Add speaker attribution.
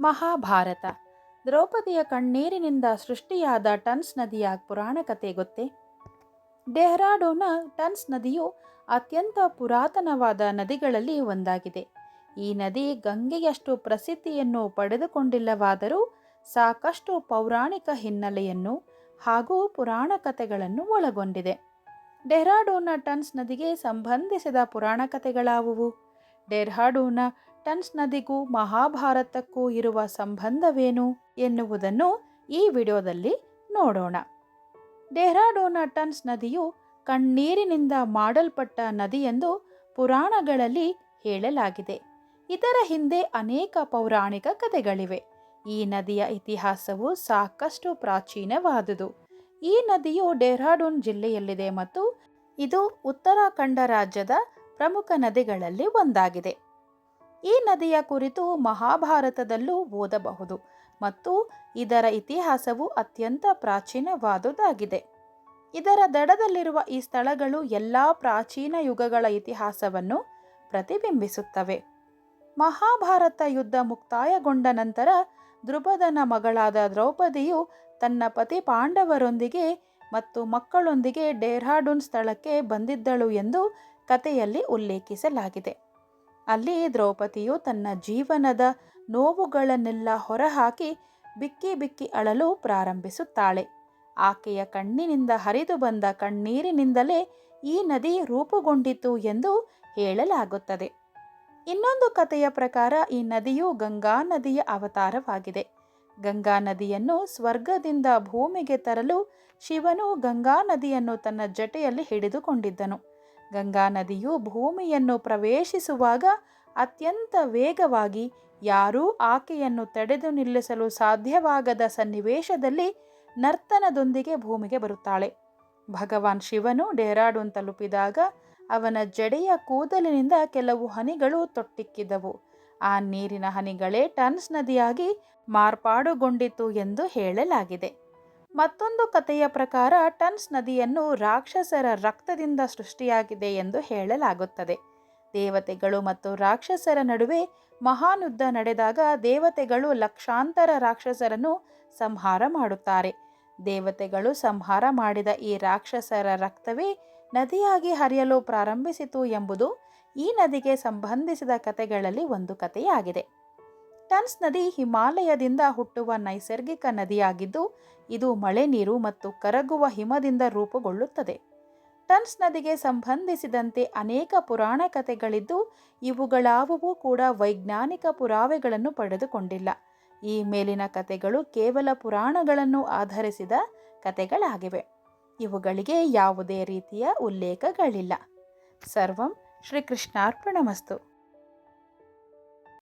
Speaker 1: ಮಹಾಭಾರತ. ದ್ರೌಪದಿಯ ಕಣ್ಣೀರಿನಿಂದ ಸೃಷ್ಟಿಯಾದ ಟನ್ಸ್ ನದಿಯ ಪುರಾಣ ಕಥೆ ಗೊತ್ತೇ? ಡೆಹ್ರಾಡೋನ ಟನ್ಸ್ ನದಿಯು ಅತ್ಯಂತ ಪುರಾತನವಾದ ನದಿಗಳಲ್ಲಿ ಒಂದಾಗಿದೆ. ಈ ನದಿ ಗಂಗೆಯಷ್ಟು ಪ್ರಸಿದ್ಧಿಯನ್ನು ಪಡೆದುಕೊಂಡಿಲ್ಲವಾದರೂ ಸಾಕಷ್ಟು ಪೌರಾಣಿಕ ಹಿನ್ನೆಲೆಯನ್ನು ಹಾಗೂ ಪುರಾಣ ಕಥೆಗಳನ್ನು ಒಳಗೊಂಡಿದೆ. ಡೆಹ್ರಾಡೂನ ಟನ್ಸ್ ನದಿಗೆ ಸಂಬಂಧಿಸಿದ ಪುರಾಣ ಕಥೆಗಳಾವುವು ಡೆಹ್ರಾಡೂನ್ನ ಟನ್ಸ್ ನದಿಗೂ ಮಹಾಭಾರತಕ್ಕೂ ಇರುವ ಸಂಬಂಧವೇನು ಎನ್ನುವುದನ್ನು ಈ ವಿಡಿಯೋದಲ್ಲಿ ನೋಡೋಣ. ಡೆಹ್ರಾಡೋನ ಟನ್ಸ್ ನದಿಯು ಕಣ್ಣೀರಿನಿಂದ ಮಾಡಲ್ಪಟ್ಟ ನದಿಯೆಂದು ಪುರಾಣಗಳಲ್ಲಿ ಹೇಳಲಾಗಿದೆ. ಇದರ ಹಿಂದೆ ಅನೇಕ ಪೌರಾಣಿಕ ಕಥೆಗಳಿವೆ. ಈ ನದಿಯ ಇತಿಹಾಸವು ಸಾಕಷ್ಟು ಪ್ರಾಚೀನವಾದುದು. ಈ ನದಿಯು ಡೆಹ್ರಾಡೂನ್ ಜಿಲ್ಲೆಯಲ್ಲಿದೆ ಮತ್ತು ಇದು ಉತ್ತರಾಖಂಡ ರಾಜ್ಯದ ಪ್ರಮುಖ ನದಿಗಳಲ್ಲಿ ಒಂದಾಗಿದೆ. ಈ ನದಿಯ ಕುರಿತು ಮಹಾಭಾರತದಲ್ಲೂ ಓದಬಹುದು ಮತ್ತು ಇದರ ಇತಿಹಾಸವು ಅತ್ಯಂತ ಪ್ರಾಚೀನವಾದುದಾಗಿದೆ. ಇದರ ದಡದಲ್ಲಿರುವ ಈ ಸ್ಥಳಗಳು ಎಲ್ಲ ಪ್ರಾಚೀನ ಯುಗಗಳ ಇತಿಹಾಸವನ್ನು ಪ್ರತಿಬಿಂಬಿಸುತ್ತವೆ. ಮಹಾಭಾರತ ಯುದ್ಧ ಮುಕ್ತಾಯಗೊಂಡ ನಂತರ ದ್ರುಪದನ ಮಗಳಾದ ದ್ರೌಪದಿಯು ತನ್ನ ಪತಿ ಪಾಂಡವರೊಂದಿಗೆ ಮತ್ತು ಮಕ್ಕಳೊಂದಿಗೆ ಡೆಹ್ರಾಡೂನ್ ಸ್ಥಳಕ್ಕೆ ಬಂದಿದ್ದಳು ಎಂದು ಕಥೆಯಲ್ಲಿ ಉಲ್ಲೇಖಿಸಲಾಗಿದೆ. ಅಲ್ಲಿ ದ್ರೌಪದಿಯು ತನ್ನ ಜೀವನದ ನೋವುಗಳನ್ನೆಲ್ಲ ಹೊರಹಾಕಿ ಬಿಕ್ಕಿ ಬಿಕ್ಕಿ ಅಳಲು ಪ್ರಾರಂಭಿಸುತ್ತಾಳೆ. ಆಕೆಯ ಕಣ್ಣಿನಿಂದ ಹರಿದು ಬಂದ ಕಣ್ಣೀರಿನಿಂದಲೇ ಈ ನದಿ ರೂಪುಗೊಂಡಿತು ಎಂದು ಹೇಳಲಾಗುತ್ತದೆ. ಇನ್ನೊಂದು ಕಥೆಯ ಪ್ರಕಾರ ಈ ನದಿಯು ಗಂಗಾ ನದಿಯ ಅವತಾರವಾಗಿದೆ. ಗಂಗಾ ನದಿಯನ್ನು ಸ್ವರ್ಗದಿಂದ ಭೂಮಿಗೆ ತರಲು ಶಿವನು ಗಂಗಾ ನದಿಯನ್ನು ತನ್ನ ಜಟೆಯಲ್ಲಿ ಹಿಡಿದುಕೊಂಡಿದ್ದನು. ಗಂಗಾ ನದಿಯು ಭೂಮಿಯನ್ನು ಪ್ರವೇಶಿಸುವಾಗ ಅತ್ಯಂತ ವೇಗವಾಗಿ ಯಾರೂ ಆಕೆಯನ್ನು ತಡೆದು ನಿಲ್ಲಿಸಲು ಸಾಧ್ಯವಾಗದ ಸನ್ನಿವೇಶದಲ್ಲಿ ನರ್ತನದೊಂದಿಗೆ ಭೂಮಿಗೆ ಬರುತ್ತಾಳೆ. ಭಗವಾನ್ ಶಿವನು ಡೆಹ್ರಾಡೂನ್ ತಲುಪಿದಾಗ ಅವನ ಜಡೆಯ ಕೂದಲಿನಿಂದ ಕೆಲವು ಹನಿಗಳು ತೊಟ್ಟಿಕ್ಕಿದವು. ಆ ನೀರಿನ ಹನಿಗಳೇ ಟನ್ಸ್ ನದಿಯಾಗಿ ಮಾರ್ಪಾಡುಗೊಂಡಿತು ಎಂದು ಹೇಳಲಾಗಿದೆ. ಮತ್ತೊಂದು ಕಥೆಯ ಪ್ರಕಾರ ಟನ್ಸ್ ನದಿಯನ್ನು ರಾಕ್ಷಸರ ರಕ್ತದಿಂದ ಸೃಷ್ಟಿಯಾಗಿದೆ ಎಂದು ಹೇಳಲಾಗುತ್ತದೆ. ದೇವತೆಗಳು ಮತ್ತು ರಾಕ್ಷಸರ ನಡುವೆ ಮಹಾನುದ್ದ ನಡೆದಾಗ ದೇವತೆಗಳು ಲಕ್ಷಾಂತರ ರಾಕ್ಷಸರನ್ನು ಸಂಹಾರ ಮಾಡುತ್ತಾರೆ. ದೇವತೆಗಳು ಸಂಹಾರ ಮಾಡಿದ ಈ ರಾಕ್ಷಸರ ರಕ್ತವೇ ನದಿಯಾಗಿ ಹರಿಯಲು ಪ್ರಾರಂಭಿಸಿತು ಎಂಬುದು ಈ ನದಿಗೆ ಸಂಬಂಧಿಸಿದ ಕಥೆಗಳಲ್ಲಿ ಒಂದು ಕಥೆಯಾಗಿದೆ. ಟನ್ಸ್ ನದಿ ಹಿಮಾಲಯದಿಂದ ಹುಟ್ಟುವ ನೈಸರ್ಗಿಕ ನದಿಯಾಗಿದ್ದು, ಇದು ಮಳೆ ನೀರು ಮತ್ತು ಕರಗುವ ಹಿಮದಿಂದ ರೂಪುಗೊಳ್ಳುತ್ತದೆ. ಟನ್ಸ್ ನದಿಗೆ ಸಂಬಂಧಿಸಿದಂತೆ ಅನೇಕ ಪುರಾಣ ಕಥೆಗಳಿದ್ದು, ಇವುಗಳಾವುವೂ ಕೂಡ ವೈಜ್ಞಾನಿಕ ಪುರಾವೆಗಳನ್ನು ಪಡೆದುಕೊಂಡಿಲ್ಲ. ಈ ಮೇಲಿನ ಕಥೆಗಳು ಕೇವಲ ಪುರಾಣಗಳನ್ನು ಆಧರಿಸಿದ ಕಥೆಗಳಾಗಿವೆ. ಇವುಗಳಿಗೆ ಯಾವುದೇ ರೀತಿಯ ಉಲ್ಲೇಖಗಳಿಲ್ಲ. ಸರ್ವಂ ಶ್ರೀಕೃಷ್ಣಾರ್ಪಣಮಸ್ತು.